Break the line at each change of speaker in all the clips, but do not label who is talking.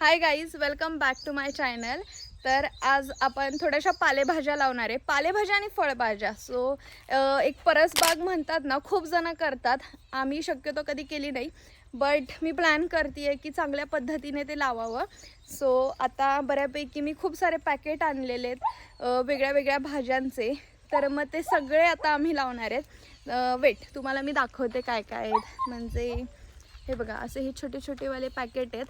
Hi guys welcome back to my channel तर आज आपण थोड्याशा पालेभाज्या लावणार आहे. पालेभाज्या आणि फळभाज्या. सो एक परसबाग म्हणतात ना खूप जण करतात. आम्ही शक्यतो कधी केली नाही. बट मी प्लॅन करते की चांगल्या पद्धतीने ते लावावं. सो आता बऱ्यापैकी मी खूप सारे पॅकेट आणलेले आहेत वेगळ्या वेगळ्या भाज्यांचे. तर मग ते सगळे आता आम्ही लावणार आहेत. वेट तुम्हाला मी दाखवते काय काय आहेत. म्हणजे हे बघा असे हे छोटे छोटेवाले पॅकेट आहेत.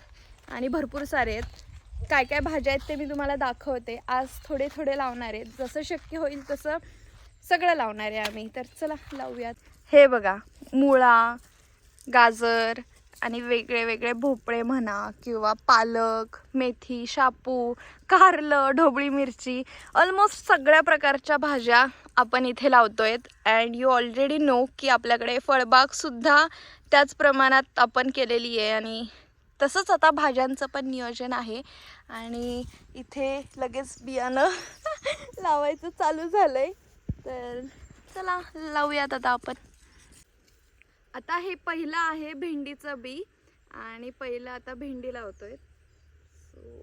आणि भरपूर सारे आहेत. काय काय भाज्या आहेत ते मी तुम्हाला दाखवते. आज थोडे थोडे लावणार आहेत. जसं शक्य होईल तसं सगळं लावणार आहे आम्ही. तर चला लावूयात. हे बघा मुळा गाजर आणि वेगळे वेगळे भोपळे म्हणा किंवा पालक मेथी शापू कारलं ढोबळी मिरची ऑलमोस्ट सगळ्या प्रकारच्या भाज्या आपण इथे लावतोय. अँड यू ऑलरेडी नो की आपल्याकडे फळबागसुद्धा त्याच प्रमाणात आपण केलेली आहे. आणि तसंच आता भाज्यांचं पण नियोजन आहे. आणि इथे लगेच बियाणं लावायचं चालू झालं आहे तर चला लावूयात आता आपण. आता हे पहिलं आहे भेंडीचं बी. आणि पहिलं आता भेंडी लावतोय. सो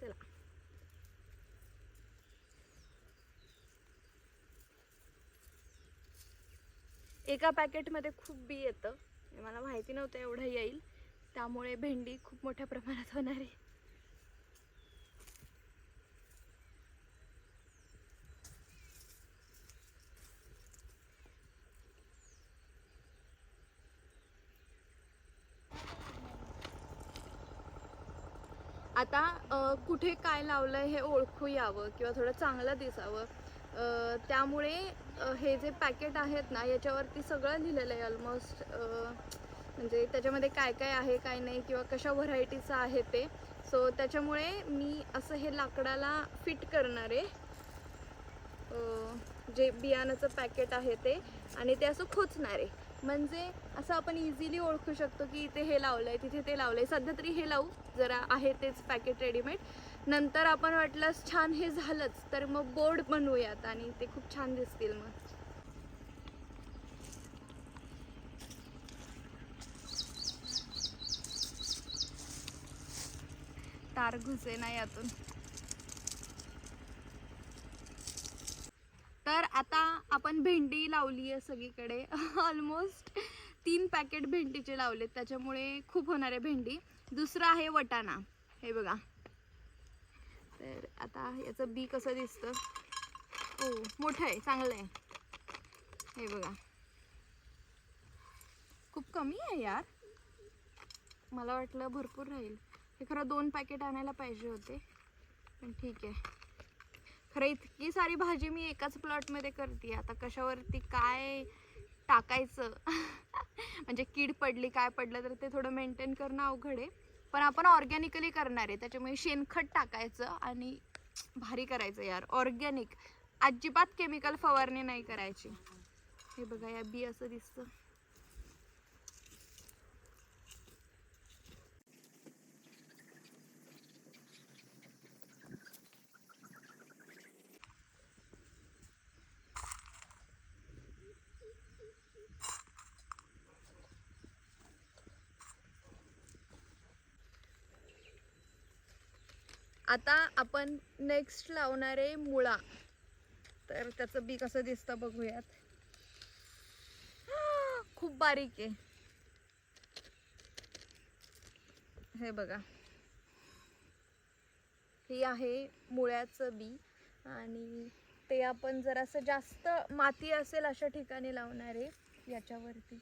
चला. एका पॅकेटमध्ये खूप बी येतं. मला माहिती नव्हतं एवढं येईल. त्यामुळे भेंडी खूप मोठ्या प्रमाणात होणार आहे. आता कुठे काय लावलंय हे ओळखू यावं किंवा थोडं चांगलं दिसावं. त्यामुळे हे जे पॅकेट आहेत ना याच्यावरती सगळं लिहिलेलं आहे ऑलमोस्ट म्हणजे त्याच्यामध्ये काय काय आहे काय नाही किंवा कशा व्हरायटीचं आहे ते. सो त्याच्यामुळे मी असं हे लाकडाला फिट करणार आहे. जे बियाणाचं पॅकेट आहे ते. आणि ते असं खोचणार आहे. म्हणजे असं आपण इझिली ओळखू शकतो की इथे हे लावलं आहे तिथे ते लावलं आहे सध्या तरी हे लावू जरा आहे तेच पॅकेट रेडीमेड नंतर आपण वाटलंच छान हे झालंच तर मग बोर्ड बनवूयात आणि ते खूप छान दिसतील मग. तार घुसे ना यातून. तर आता आपण भेंडी लावली आहे सगळीकडे. ऑलमोस्ट तीन पॅकेट भेंडीचे लावलेत. त्याच्यामुळे खूप होणार आहे भेंडी. दुसरं आहे वटाणा. हे बघा. तर आता याचं बी कसं दिसतं? ओ मोठं आहे चांगलं आहे. हे बघा. खूप कमी आहे यार. मला वाटलं भरपूर राहील. हे खरं दोन पॅकेट आणायला पाहिजे होते. पण ठीक आहे. खरं इतकी सारी भाजी मी एकाच प्लॉटमध्ये करते. आता कशावरती काय टाकायचं? म्हणजे कीड पडली काय पडलं तर ते थोडं मेंटेन करणं अवघड आहे. पण आपण ऑर्गॅनिकली करणार आहे. त्याच्यामुळे शेणखत टाकायचं आणि भारी करायचं यार. ऑर्गॅनिक अजिबात केमिकल फवारणी नाही करायची. हे बघा या बी असं दिसतं. आता आपण नेक्स्ट लावणार आहे मुळा. तर त्याचं बी कसं दिसतं बघूयात. खूप बारीक आहे. हे बघा. हे आहे मुळ्याचं बी. आणि ते आपण जरासं जास्त माती असेल अशा ठिकाणी लावणार आहे याच्यावरती.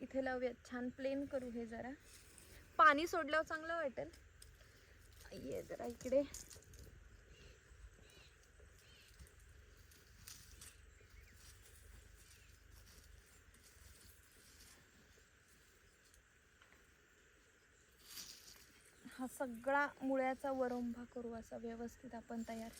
इथे लावूयात. छान प्लेन करू हे जरा. पाणी सोडल्यावर चांगलं वाटेल. ये जरा इकडे. हा सगळा मुळ्याचा वरंभा करू असा व्यवस्थित आपण तयार.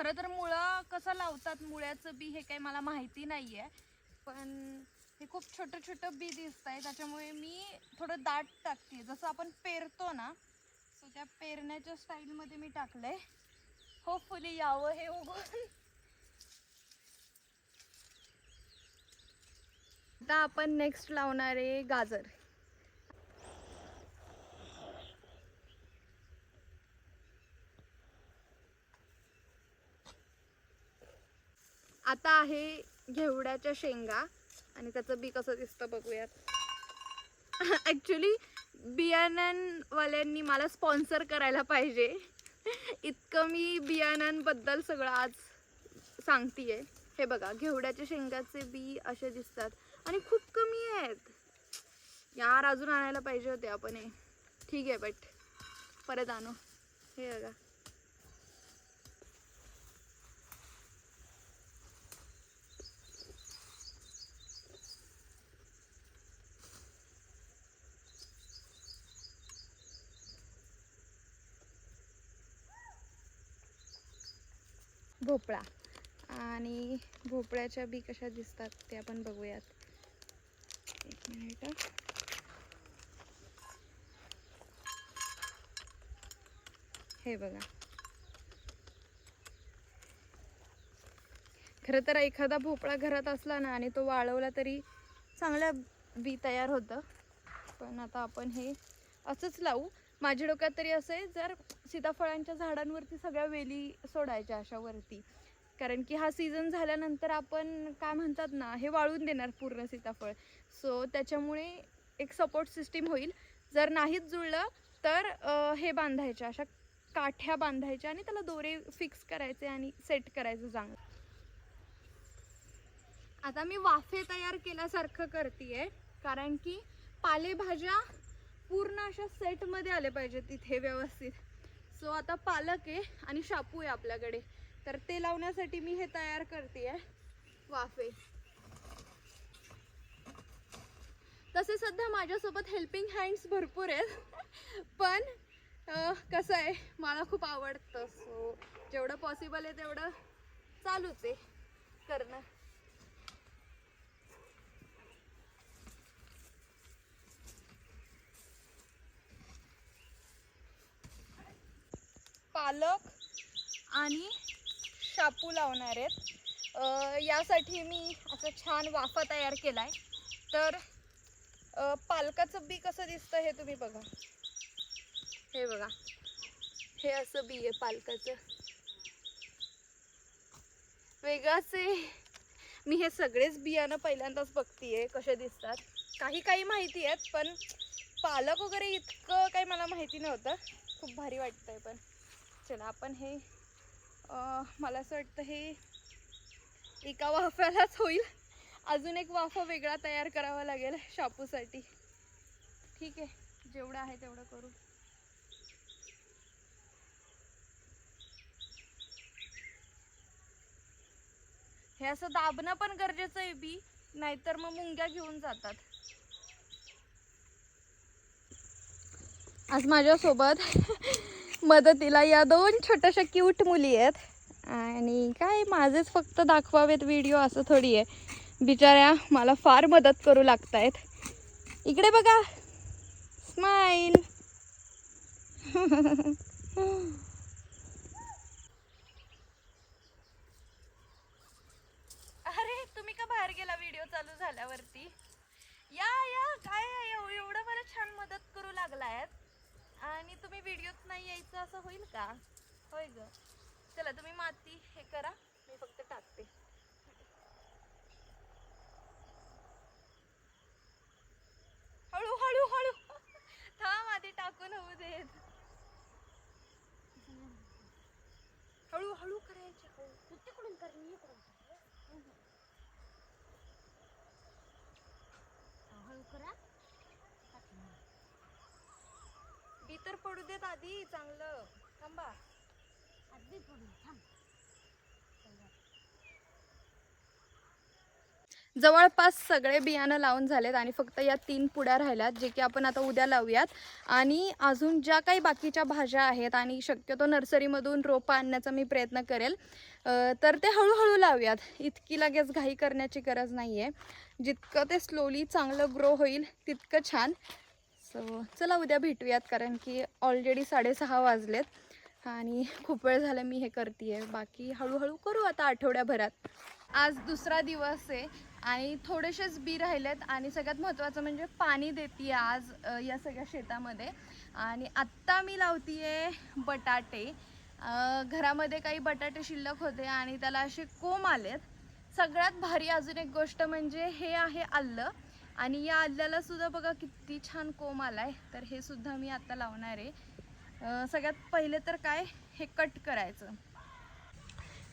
खरं तर मुळं कसं लावतात? मुळ्याचं बी हे काही मला माहिती नाही आहे पण हे खूप छोटं छोटं बी दिसत आहे त्याच्यामुळे मी थोडं दाट टाकते. जसं आपण पेरतो ना सो त्या पेरण्याच्या स्टाईलमध्ये मी टाकलं आहे होपफुली यावं हे उगवून आता आपण नेक्स्ट लावणार आहे गाजर. आता आहे घेवड्याच्या शेंगा आणि त्याचं बी कसं दिसतं बघूयात. ॲक्च्युली बियाण्यांवाल्यांनी मला स्पॉन्सर करायला पाहिजे. इतकं मी बियाण्यांबद्दल सगळं आज सांगतीये. हे बघा घेवड्याच्या शेंगाचे बी असे दिसतात. आणि खूप कमी आहेत. यार अजून आणायला पाहिजे होते आपण हे. ठीक आहे बट परत आणू. हे बघा. भोपळा. आणि भोपळ्याच्या बी कशा दिसतात ते आपण बघूयात. एक मिनिट. हे बघा. खरं तर एखादा भोपळा घरात असला ना आणि तो वाळवला तरी चांगल्या बी तयार होतं. पण आता आपण हे असंच लावू. माझ्या डोक्यात तरी असं आहे जर सीताफळांच्या झाडांवरती सगळ्या वेली सोडायच्या अशा वरती कारण की हा सीझन झाल्यानंतर आपण काय म्हणतात ना हे वाळून देणार पूर्ण सीताफळ. सो त्याच्यामुळे एक सपोर्ट सिस्टीम होईल. जर नाहीच जुळलं तर हे बांधायच्या अशा काठ्या बांधायच्या आणि त्याला दोरे फिक्स करायचे आणि सेट करायचं चांगलं. आता मी वाफे तयार केल्यासारखं करते आहे कारण की पालेभाज्या पूर्ण अशा सेटमध्ये आले पाहिजेत तिथे व्यवस्थित. सो आता पालक आहे आणि शापू आहे आपल्याकडे. तर ते लावण्यासाठी मी हे तयार करते आहे वाफे. तसे सध्या माझ्यासोबत हेल्पिंग हँड्स भरपूर आहेत. पण कसं आहे मला खूप आवडतं. सो जेवढं पॉसिबल आहे तेवढं चालूच आहे करणं. पालक आणि शापू लावणार आहेत. यासाठी मी असं छान वाफा तयार केला आहे तर पालकाचं बी कसं दिसतं हे तुम्ही बघा. हे बघा. हे असं बी आहे पालकाचं. वेगळाच आहे. मी हे सगळेच बियाणं पहिल्यांदाच बघतीये कसे दिसतात. काही काही माहिती आहेत पण पालक वगैरे इतकं काही मला माहिती नव्हतं. खूप भारी वाटतंय पण. चला आपण हे मला असं वाटतं हे एका वाफ्यालाच होईल. अजून एक वाफा वेगळा तयार करावा लागेल शापूसाठी. ठीक आहे जेवढं आहे तेवढं करू. हे असं दाबणं पण गरजेचं आहे बी नाहीतर मग मुंग्या घेऊन जातात. आज माझ्यासोबत मदतीला. या दोन छोट्याशा क्यूट मुली आहेत. आणि काय माझेच फक्त दाखवावेत व्हिडिओ असं थोडी आहे. बिचाऱ्या मला फार मदत करू लागतायत. इकडे बघा. स्माईल अरे तुम्ही का बाहेर गेला व्हिडिओ चालू झाल्यावरती? या या काय एवढं मला छान मदत करू लागलायत. आणि तुम्ही व्हिडिओत नाही यायचं असं होईल का? होय ग. चला तुम्ही माती हे करा. मी फक्त टाकते. हळू हळू हळू. थांब आधी टाकून होऊ देत. हळू हळू करायची. हळू हो. तिकडून कर मी इकडून हळू करा. बी तर पडू देत आधी चांगलं. थांबा. आधी पडू थांब. जवळपास सगळे बियाणं लावून झालेत आणि फक्त या तीन पुड्या राहिल्यात जे की आपण आता उद्या लावूयात. आणि अजून ज्या काही बाकीच्या भाज्या आहेत आणि शक्यतो नर्सरीमधून रोपं आणण्याचा मी प्रयत्न करेल तर ते हळूहळू लावूयात. इतकी लगेच घाई करण्याची गरज नाही आहे जितकं ते स्लोली चांगलं ग्रो होईल तितकं छान. सो चला उद्या भेटूयात कारण की ऑलरेडी साडेसहा वाजलेत. आणि खूप वेळ झाला मी हे करते बाकी हळूहळू करू आता आठवड्याभरात. आज दुसरा दिवस आहे आणि थोडेसेच बी राहिलेत आणि सगळ्यात महत्त्वाचं म्हणजे पाणी देते आज या सगळ्या शेतामध्ये. आणि आत्ता मी लावतीये बटाटे. घरामध्ये काही बटाटे शिल्लक होते आणि त्याला असे कोंब आलेत. सगळ्यात भारी अजून एक गोष्ट म्हणजे हे आहे आलं. आणि या आदल्याला सुद्धा बघा किती छान कोंब आलाय. तर हे सुद्धा मी आता लावणार आहे. सगळ्यात पहिले तर काय? हे कट करायचं.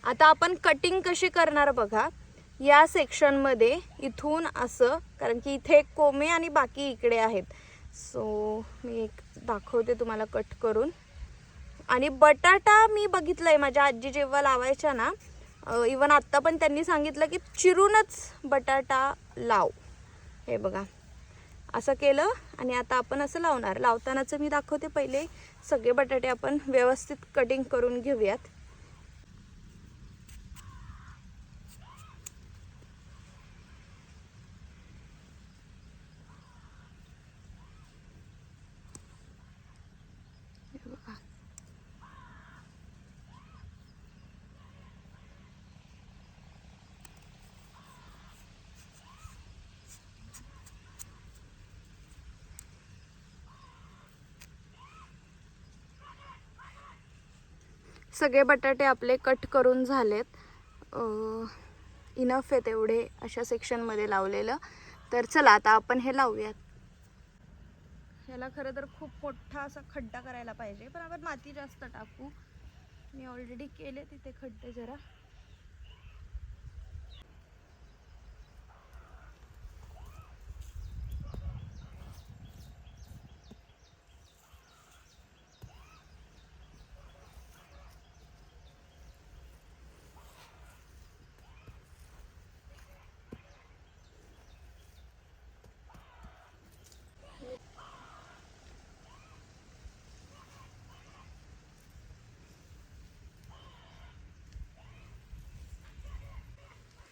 आता आपण कटिंग कशी करणार बघा. या सेक्शनमध्ये इथून असं कारण की इथे एक कोमे आणि बाकी इकडे आहेत. सो मी एक दाखवते तुम्हाला कट करून. आणि बटाटा मी बघितलंय माझ्या आजी जेव्हा लावायच्या ना इवन आत्ता पण त्यांनी सांगितलं की चिरूनच बटाटा लाव. हे बघा. असं केलं आणि आता आपण असं लावणार. लावतानाचं मी दाखवते पहिले. सगळे बटाटे आपण व्यवस्थित कटिंग करून घेऊयात. सगळे बटाटे आपले कट करून झालेत. इनफ आहे तेवढे अशा सेक्शनमध्ये लावलेलं. तर चला आता आपण हे लावूयात. ह्याला खरं तर खूप मोठा असा खड्डा करायला पाहिजे. पण आपण माती जास्त टाकू. मी ऑलरेडी केले तिथे खड्डे जरा.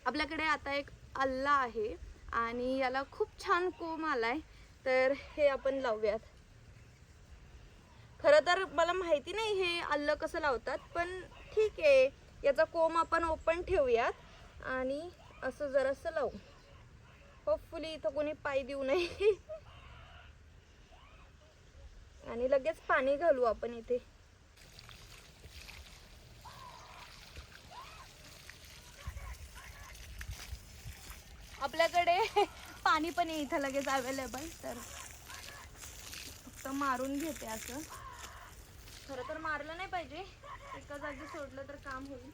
आपल्याकडे आता एक आल्ला आहे आणि याला खूप छान कोंब आलाय. तर हे आपण लावूयात. खरं तर मला माहिती नाही हे आल्लं कसं लावतात पण ठीक आहे. याचा कोंब आपण ओपन ठेवूयात आणि असं जरासं लावू. होपफुली इथं कोणी पाय देऊ नये. आणि लगेच पाणी घालू आपण इथे आपल्याकडे पाणी पण आहे इथं लगेच अवेलेबल तर फक्त मारून घेते असं. खरं तर मारलं नाही पाहिजे. एका जागी सोडलं तर काम होईल.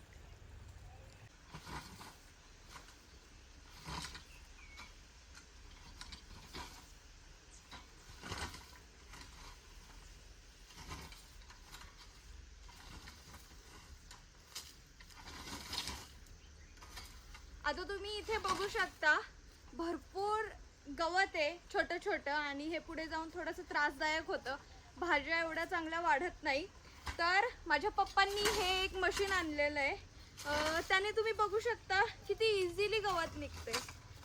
आता तुम्ही इथे बघू शकता भरपूर गवत आहे छोटं छोटं आणि हे पुढे जाऊन थोडंसं त्रासदायक होतं. भाज्या एवढ्या चांगल्या वाढत नाही. तर माझ्या पप्पांनी हे एक मशीन आणलेलं आहे. त्याने तुम्ही बघू शकता किती इझिली गवत निघते.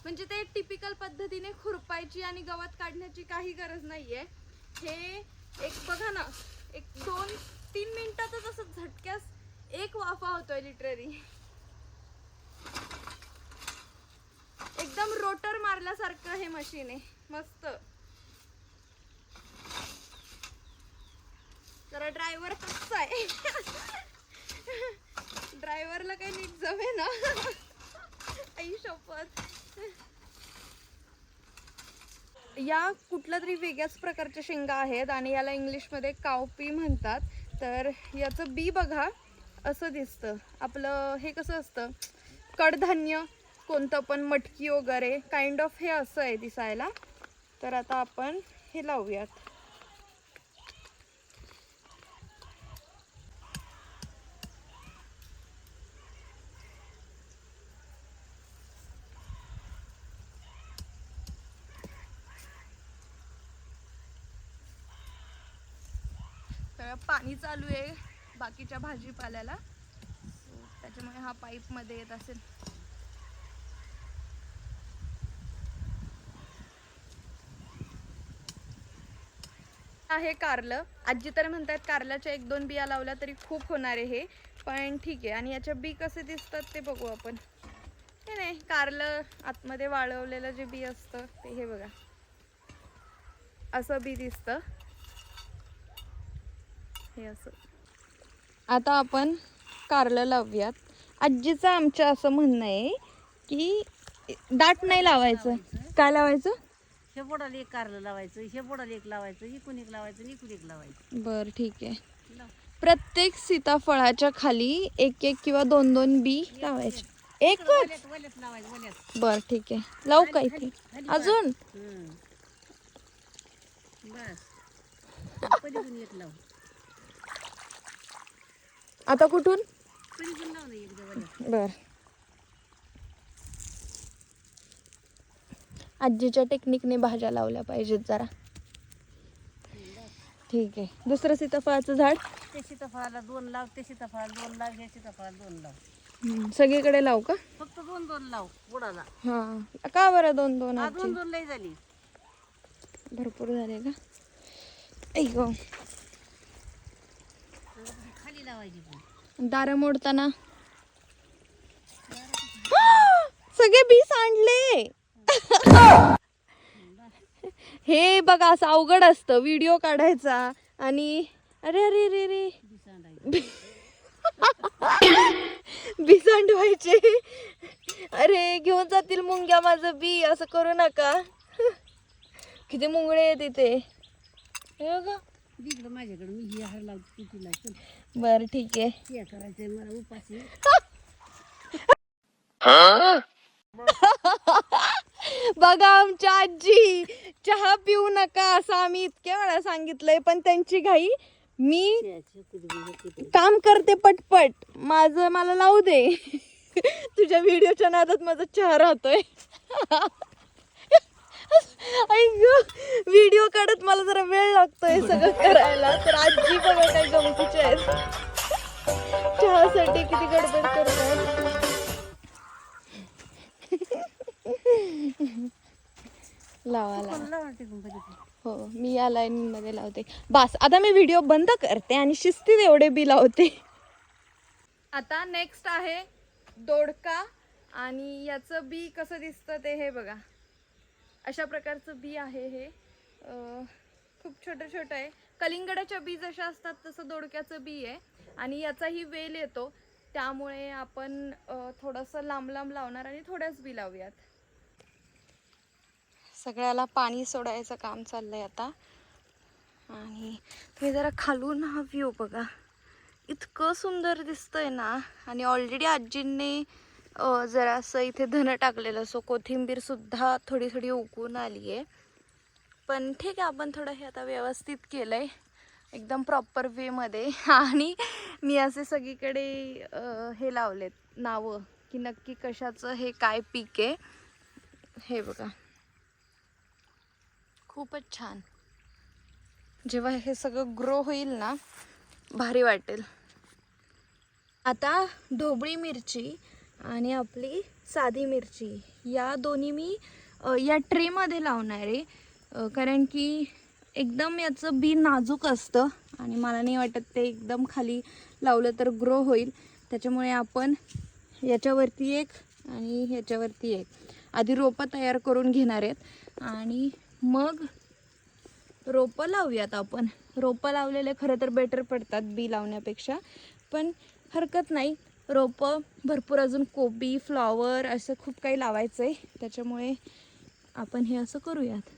म्हणजे ते टिपिकल पद्धतीने खुरपायची आणि गवत काढण्याची काही गरज नाही आहे हे एक बघा ना एक दोन तीन मिनटातच असं झटक्यास एक वाफा होतोय लिटररी एकदम रोटर मारल्यासारखं हे मशीन आहे. मस्त. जरा ड्रायव्हर कसं आहे. ड्रायव्हरला काही नीट जमे ना आई शपथ. या कुठल्या तरी वेगळ्याच प्रकारच्या शेंगा आहेत आणि याला इंग्लिशमध्ये कावपी म्हणतात. तर याचं बी बघा असं दिसतं. आपलं हे कसं असतं? कडधान्य. कोणतं पण मटकी वगैरे काइंड ऑफ हे असं आहे दिसायला. तर आता आपण हे लावूयात. तर पाणी चालू आहे बाकीच्या भाजीपाल्याला. त्याच्यामुळे हा पाईपमध्ये येत असेल. आहे कारलं. आजी तर म्हणतात कारल्याच्या एक दोन बिया लावल्या तरी खूप होणार आहे हे. पण ठीक आहे. आणि याच्या बी कसे दिसतात ते बघू आपण. हे नाही कारलं आतमध्ये वाळवलेलं जे बी असतं ते हे बघा. असं बी दिसतं. हे असं. आता आपण कारलं लावूयात. आजीचं आमचं असं म्हणणं आहे की दाट नाही लावायचं. काय लावायचं?
हे बोडाला एक कारलं लावायचं हे बोडाला एक लावायचं इकून एक लावायचं आणि इकून एक लावायचं.
बर ठीक आहे.
लाव.
प्रत्येक सीताफळाच्या खाली एक एक किंवा दोन दोन बी लावायचे. एकच?
वल्यात वल्यात लावायचं वल्यात.
बर ठीक आहे. लावू का इथे? अजून?
हम्म. बस. पलीकडून एक लाव.
आता कुठून?
पलीकडून लाव ना एकदा वल्यात.
बर. आजीच्या टेक्निकने भाज्या लावल्या पाहिजेत जरा. ठीक आहे. दुसरं सीताफळाचं झाड?
ते सीताफळाला दोन लाव ते सीताफळाला दोन लाव हे सीताफळाला दोन लाव.
हम्म, सगळीकडे लावू का?
फक्त दोन दोन लाव बुडाला.
हा का बरं दोन दोन
हा
आजी
दोन दोन लई झाली.
भरपूर झाले का? ऐक.
खाली लावायची पण.
दारं मोडताना. सगळे बी सांडले हे बघा असं अवघड असतं. व्हिडिओ काढायचा आणि अरे अरे अरे अरे.
दिसांडायची
बी सांडवायचे अरे घेऊन जातील मुंग्या माझं बी असं करू नका. किती मुंगळे आहेत इथे. हे बघा.
इकडं माझ्याकडे मी ही हार लावते तू तिला चल.
बरं ठीक आहे.
हे करायचंय मला उपाशी.
बघा आमच्या आजी चहा पिऊ नका असं आम्ही इतक्या वेळा सांगितलंय पण त्यांची घाई मी काम करते पटपट. माझं मला लावू दे. तुझ्या व्हिडिओच्या नादात माझा चहा राहतोय. व्हिडिओ काढत मला जरा वेळ लागतोय सगळं करायला. तर आजी बघा काय गमतीचे आहेत. चहासाठी किती गडबड करतात. हो मी या लाईन मध्ये लावते. बस आता मी व्हिडिओ बंद करते आणि शिस्तीत एवढे बी लावते. आता नेक्स्ट आहे दोडका आणि याचं बी कसं दिसतं ते हे बघा. अशा प्रकारचं बी आहे हे. खूप छोटं छोटं आहे. कलिंगडाच्या बी जशा असतात तसं दोडक्याचं बी आहे. आणि याचाही वेल येतो. त्यामुळे आपण थोडंसं लांब लांब लावणार आणि थोड्याच बी लावूयात. सगळ्याला पाणी सोडायचं काम चाललंय आता. आणि तुम्ही जरा खालून हा व्ह्यू बघा. इतकं सुंदर दिसतंय ना. आणि ऑलरेडी आजींनी जरा असं इथे धन टाकलेलं. सो कोथिंबीर सुद्धा थोडी थोडी उकून आली आहे पण ठीक आहे आपण थोडं हे आता व्यवस्थित केलंय. एकदम प्रॉपर वेमध्ये आणि मी असे सगळीकडे हे लावलेत नावं. की नक्की कशाचं हे काय पीक आहे. हे बघा. खूपच छान. जेव्हा हे सगळं ग्रो होईल ना भारी वाटेल. आता ढोबळी मिरची आणि आपली साधी मिरची या दोन्ही मी या ट्रेमध्ये लावणार आहे. कारण की एकदम याचं बी नाजूक असतं आणि मला नाही वाटत ते एकदम खाली लावलं तर ग्रो होईल. त्याच्यामुळे आपण याच्यावरती एक आणि ह्याच्यावरती एक. आधी रोपं तयार करून घेणार आहेत आणि मग रोपं लावूयात आपण. रोपं लावलेले खरं तर बेटर पडतात बी लावण्यापेक्षा. पण हरकत नाही. रोपं भरपूर अजून कोबी फ्लॉवर असं खूप काही लावायचं आहे त्याच्यामुळे आपण हे असं करूयात.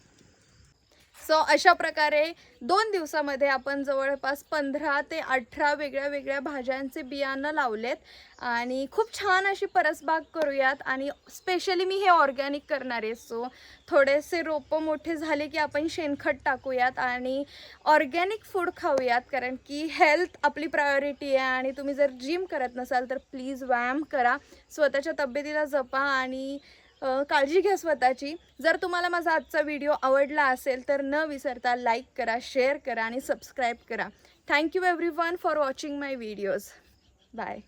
सो अशा प्रकारे दोन दिवसामध्ये आपण जवळपास पंधरा ते अठरा वेगळ्या वेगळ्या भाज्यांचे बियाणं लावलेत. आणि खूप छान अशी परसबाग करूयात. आणि स्पेशली मी हे ऑर्गॅनिक करणार आहे. सो थोडेसे रोपं मोठे झाले की आपण शेणखत टाकूयात आणि ऑर्गॅनिक फूड खाऊयात. कारण की हेल्थ आपली प्रायोरिटी आहे. आणि तुम्ही जर जिम करत नसाल तर प्लीज व्यायाम करा. स्वतःच्या तब्येतीला जपा आणि काळजी घ्या स्वतःची. जर तुम्हाला माझा आजचा व्हिडिओ आवडला असेल तर न विसरता लाईक करा शेअर करा आणि सबस्क्राईब करा. Thank you everyone for watching my videos bye